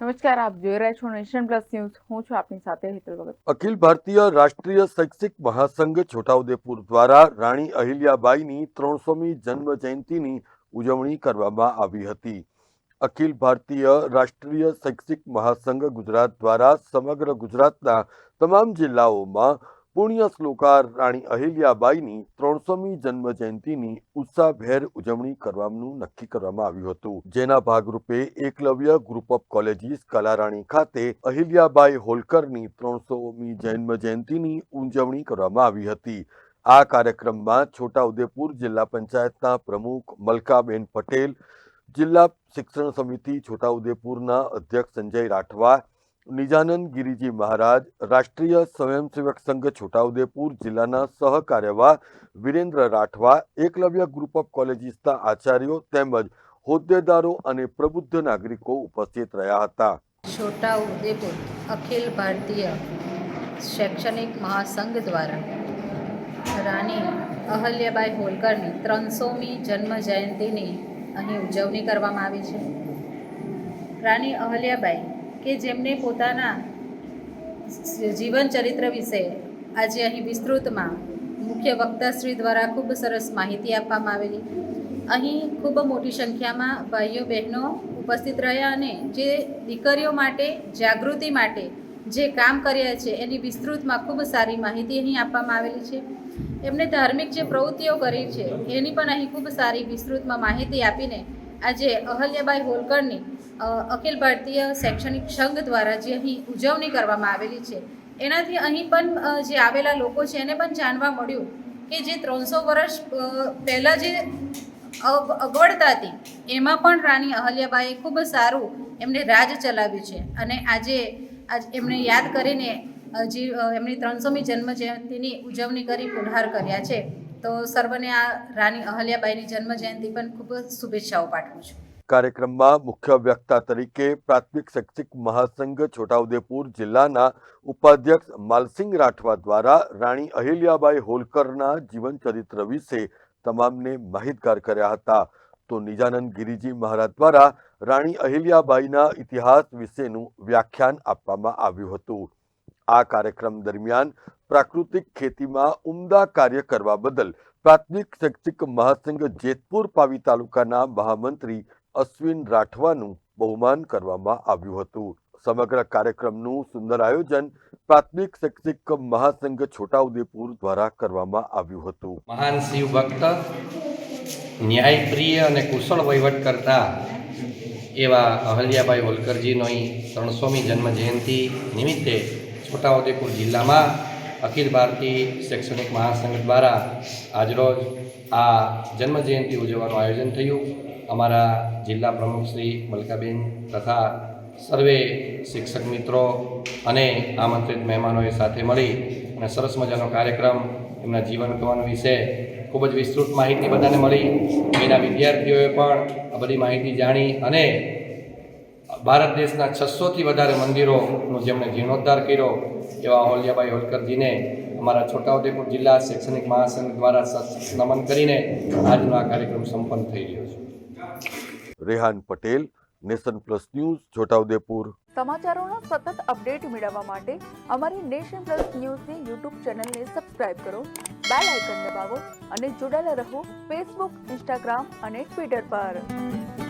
નમસ્કાર, આપ જોઈ રહ્યા છો નેશન પ્લસ ન્યૂઝ. હું છું આપની સાથે હેતલ ભગત. અખિલ ભારતીય રાષ્ટ્રીય શૈક્ષિક મહાસંઘ છોટાઉદેપુર દ્વારા રાણી અહિલ્યાબાઈની ત્રણસોમી જન્મ જયંતિની ઉજવણી કરવામાં આવી હતી. અખિલ ભારતીય રાષ્ટ્રીય શૈક્ષિક મહાસંઘ ગુજરાત દ્વારા સમગ્ર ગુજરાતના તમામ જિલ્લાઓમાં પુણ્ય શ્લોકાર રાણી અહિલ્યાબાઈની ત્રણસોમી જન્મ જયંતિની ઉત્સાહભેર ઉજવણી કરવાનું નક્કી કરવામાં આવ્યું હતું. જેના ભાગરૂપે Eklavya group of colleges Kalarani ખાતે અહિલ્યાબાઈ હોલકરની ત્રણસોમી જન્મ જયંતિની ઉજવણી કરવામાં આવી હતી. આ કાર્યક્રમમાં છોટાઉદેપુર જિલ્લા પંચાયતના પ્રમુખ મલકાબેન પટેલ, જિલ્લા શિક્ષણ સમિતિ છોટાઉદેપુરના અધ્યક્ષ સંજય રાઠવા નિજાનંદ ગિરિજી મહારાજ, રાષ્ટ્રીય સ્વયંસેવક સંઘ છોટાઉદેપુર જિલ્લાના સહકાર્યવાહ વિરેન્દ્ર રાઠવા, એકલવ્ય ગ્રુપ ઓફ કોલેજીસના આચાર્યો તેમજ હોદ્દેદારો અને પ્રબુદ્ધ નાગરિકો ઉપસ્થિત રહ્યા હતા. છોટાઉદેપુર અખિલ ભારતીય શૈક્ષણિક મહાસંઘ દ્વારા રાણી અહલ્યાબાઈ હોલકરની ત્રણસોમી જન્મ જયંતિની અહીં ઉજવણી કરવામાં આવી છે. રાણી અહલ્યાબાઈ કે જેમને પોતાના જીવન ચરિત્ર વિશે આજે અહીં વિસ્તૃતમાં મુખ્ય વક્તાશ્રી દ્વારા ખૂબ સરસ માહિતી આપવામાં આવેલી. અહીં ખૂબ મોટી સંખ્યામાં ભાઈઓ બહેનો ઉપસ્થિત રહ્યા અને જે દીકરીઓ માટે, જાગૃતિ માટે જે કામ કર્યા છે એની વિસ્તૃતમાં ખૂબ સારી માહિતી અહીં આપવામાં આવેલી છે. એમને ધાર્મિક જે પ્રવૃત્તિઓ કરી છે એની પણ અહીં ખૂબ સારી વિસ્તૃતમાં માહિતી આપીને આજે અહલ્યાબાઈ હોલકરની અખિલ ભારતીય શૈક્ષણિક સંઘ દ્વારા જે અહીં ઉજવણી કરવામાં આવેલી છે, એનાથી અહીં પણ જે આવેલા લોકો છે એને પણ જાણવા મળ્યું કે જે ત્રણસો વર્ષ પહેલાં જે અગ- અગવડતા હતી, એમાં પણ રાણી અહલ્યાબાઈએ ખૂબ સારું એમને રાજ ચલાવ્યું છે. અને આજે, આજ એમને યાદ કરીને જે એમની ત્રણસોમી જન્મ જયંતિની ઉજવણી કરી, પુનહાર કર્યા છે. તો સર્વને આ રાણી અહલ્યાબાઈની જન્મ જયંતિ પણ ખૂબ શુભેચ્છાઓ પાઠવું છું. કાર્યક્રમમાં મુખ્ય વક્તા તરીકે પ્રાથમિક શૈક્ષિક મહાસંઘ છોટાઉદેપુર જિલ્લાના ઉપાધ્યક્ષ માલસિંહ રાઠવા દ્વારા રાણી અહિલ્યાબાઈ હોલકરના જીવન ચરિત્ર વિશે તમામને માહિતગાર કર્યા હતા. તો નિજાનંદ ગિરિજી મહારાજ દ્વારા રાણી અહિલ્યાબાઈના ઇતિહાસ વિશેનું વ્યાખ્યાન આપવામાં આવ્યું હતું. આ કાર્યક્રમ દરમિયાન પ્રાકૃતિક ખેતીમાં ઉમદા કાર્ય કરવા બદલ પ્રાથમિક શૈક્ષિક મહાસંઘ જેતપુર પાવી તાલુકાના મહામંત્રી અશ્વિન રાઠવાનું બહુમાન કરવામાં આવ્યું હતું. સમગ્ર કાર્યક્રમનું સુંદર આયોજન પ્રાથમિક શૈક્ષિક મહાસંઘ છોટાઉદેપુર દ્વારા કરવામાં આવ્યું હતું. મહાન શિવ ભક્ત, ન્યાયપ્રિય અને કુશળ વહીવટ કરતા એવા અહલ્યાભાઈ હોલકરજીનો ત્રણસોમી જન્મ જયંતિ નિમિત્તે છોટાઉદેપુર જિલ્લામાં અખિલ ભારતીય શૈક્ષણિક મહાસંઘ દ્વારા આજરોજ આ જન્મજયંતિ ઉજવવાનું આયોજન થયું. અમારા જિલ્લા પ્રમુખ શ્રી મલકાબેન તથા સર્વે શિક્ષક મિત્રો અને આમંત્રિત મહેમાનોએ સાથે મળી અને સરસ મજાનો કાર્યક્રમ એમના જીવન કવન વિશે ખૂબ જ વિસ્તૃત માહિતી બધાને મળી. એના વિદ્યાર્થીઓએ પણ આ બધી માહિતી જાણી અને ભારત દેશના છસોથી વધારે મંદિરોનો જેમણે જીર્ણોદ્ધાર કર્યો એવા અહોલ્યાબાઈ હોલકરજીને અમારા છોટાઉદેપુર જિલ્લા શૈક્ષણિક મહાસંઘ દ્વારા નમન કરીને આજનો આ કાર્યક્રમ સંપન્ન થઈ રહ્યો છે. Rehan Patel nation plus news Chhota Udepur. સમાચારોના સતત અપડેટ મેળવવા માટે અમારી નેશન પ્લસ ન્યૂઝની યુટ્યુબ ચેનલને સબસ્ક્રાઇબ કરો બેલ આઇકન દબાવો અને જોડાયેલા રહો ફેસબુક ઇન્સ્ટાગ્રામ અને ટ્વિટર પર.